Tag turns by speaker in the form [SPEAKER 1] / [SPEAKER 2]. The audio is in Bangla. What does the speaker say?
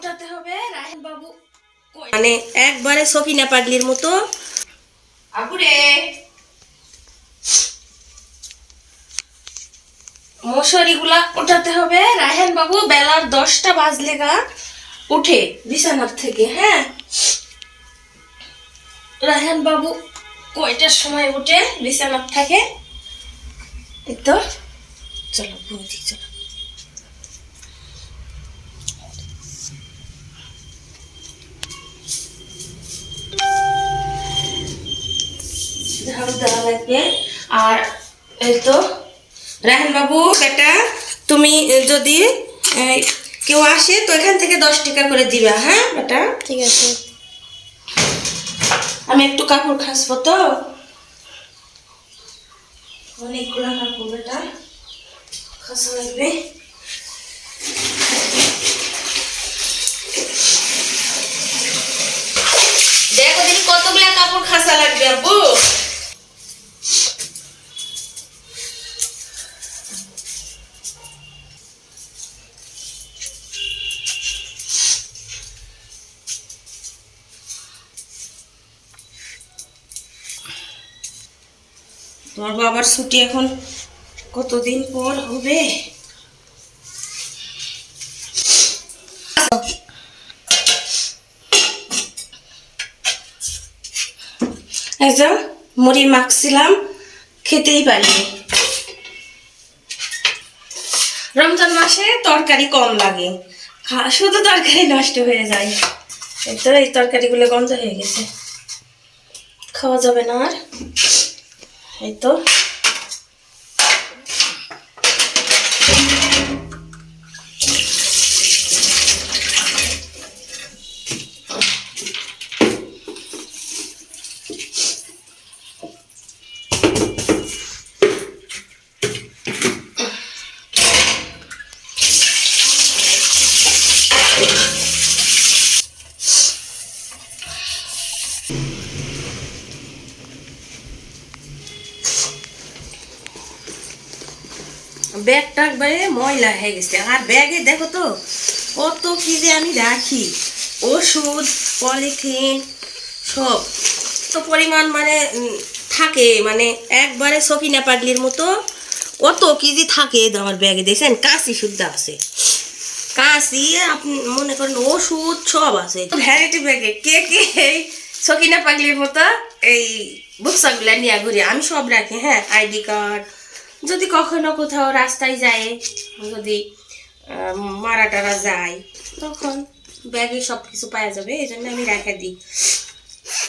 [SPEAKER 1] ওঠাতে হবে রাহেন বাবু মানে একবারে সকিনা পাগলির মতো। মশারিগুলা ওঠাতে হবে রায়হান বাবু বেলার দশটা বাজলে গা উঠে বিছানার থেকে হ্যাঁ? রায়হান বাবু কয়টার সময় উঠে বিছানার থাকে? তো চলো চলো। ঝাড়ু দেওয়া লাগবে। আর এই তো রাহেন বাবু বেটা তুমি যদি কেউ আসে তো এখান থেকে দশ টাকা করে দিবা হ্যাঁ বেটা?
[SPEAKER 2] ঠিক আছে।
[SPEAKER 1] আমি একটু কাপড় খাসবো তো। অনেকগুলো কাপড় বেটা খাসা লাগবে। দেখো দিন কতগুলা কাপড় খাসা লাগবে আব্বু। তোমার বাবার ছুটি এখন কতদিন পর হবে? যে, মুড়ি মাখছিলাম, খেতেই পারিনি। রমজান মাসে তরকারি কম লাগে। শুধু তরকারি নষ্ট হয়ে যায়। এই তো, এই তরকারিগুলো গন্ধ হয়ে গেছে। খাওয়া যাবে না আর। এই তো ব্যাগটা একবারে ময়লা হয়ে গেছে। আর ব্যাগে দেখো তো, কত কি যে আমি রাখি। ওষুধ, পলিথিন, সব। তো পরিমাণ মানে থাকে মানে একবারে সকিনা পাগলির মতো। কত কেজি থাকে আমার ব্যাগে, দেখছেন? কাশি শুদ্ধ আছে। কাশি, আপনি মনে করেন ওষুধ, সব আছে। ভ্যারাইটি ব্যাগে। কে কে এই সকিনা পাগলির মতো এই বুকসাগুলা নিয়ে ঘুরি, আমি সব রাখি হ্যাঁ আইডি কার্ড যদি কখনো কোথাও রাস্তায় যায়, যদি মারা টারা যায়, তখন ব্যাগে সব কিছু পাওয়া যাবে এই জন্য আমি রেখে দিই।